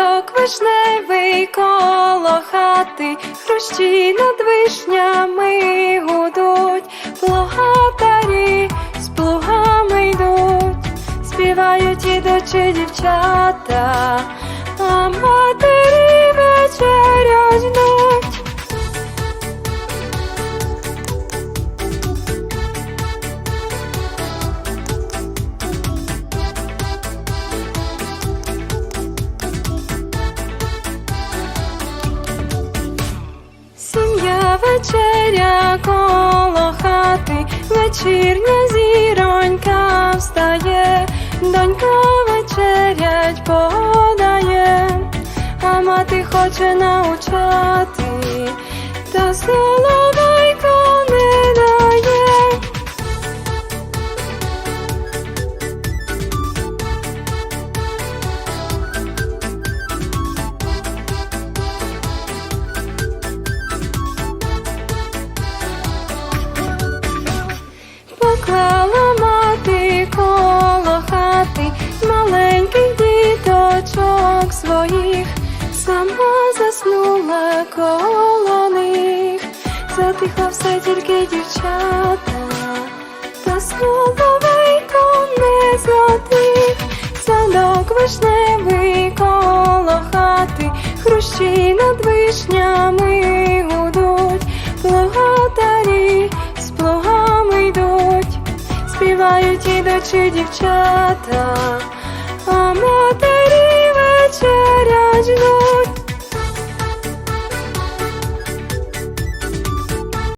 Садок вишневий коло хати, хрущі над вишнями гудуть, плугатарі з плугами йдуть, співають ідучі дівчата, а матері вечірня зіронька встає, донька вечерять подає, а мати хоче научати, Поклала мати коло хати маленьких діточок своїх, сама заснула коло них, затихло все тільки дівчата, та соловейко не затих, садок вишневий коло хати, хрущі над вишнями співають дочі дівчата, а матері вечерять.